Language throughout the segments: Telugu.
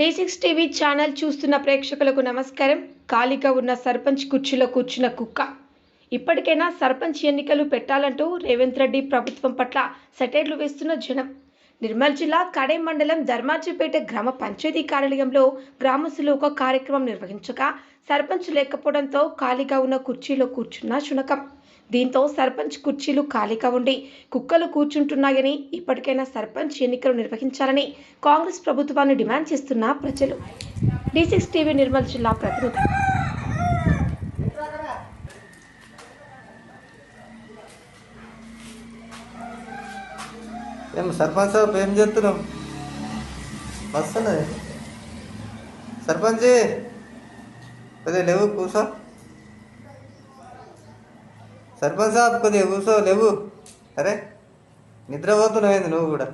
డి సిక్స్ టీవీ ఛానల్ చూస్తున్న ప్రేక్షకులకు నమస్కారం. ఖాళీగా ఉన్న సర్పంచ్ కుర్చీలో కూర్చున్న కుక్క. ఇప్పటికైనా సర్పంచ్ ఎన్నికలు పెట్టాలంటూ రేవంత్ రెడ్డి ప్రభుత్వం పట్ల సెటైర్లు వేస్తున్న జనం. నిర్మల్ జిల్లా కడే మండలం ధర్మాజిపేట గ్రామ పంచాయతీ కార్యాలయంలో గ్రామస్తులు ఒక కార్యక్రమం నిర్వహించగా సర్పంచ్ లేకపోవడంతో ఖాళీగా ఉన్న కుర్చీలో కూర్చున్న శునకం. దీంతో సర్పంచ్ కుర్చీలు ఖాళీగా ఉండి కుక్కలు కూర్చుంటున్నాయని ఇప్పటికైనా సర్పంచ్ ఎన్నికలు నిర్వహించాలని కాంగ్రెస్ ప్రభుత్వాన్ని డిమాండ్ చేస్తున్న ప్రజలు. డి సిక్స్ టీవీ నిర్మల్ జిల్లా ప్రతినిధి. ఏం సర్పంచ్ సాబ్ ఏం చేస్తున్నాం వస్తున్నది సర్పంచ్ అదే లేవు కూర్చో. సర్పంచ్ సాబ్ కొద్దిగా కూర్చో లేవు. అరే నిద్రపోతున్నావు నువ్వు కూడా?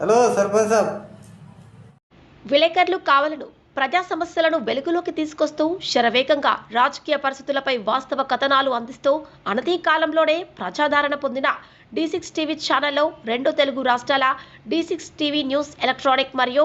హలో సర్పంచ్ సాబ్ విలేకరులు కావాలను ప్రజా సమస్యలను వెలుగులోకి తీసుకొస్తూ శరవేగంగా రాజకీయ పరిస్థితులపై వాస్తవ కథనాలు అందిస్తూ అనతి కాలంలోనే ప్రజాదరణ పొందిన డి సిక్స్ టీవీ ఛానల్లో రెండు తెలుగు రాష్ట్రాల D six TV news electronic మరియు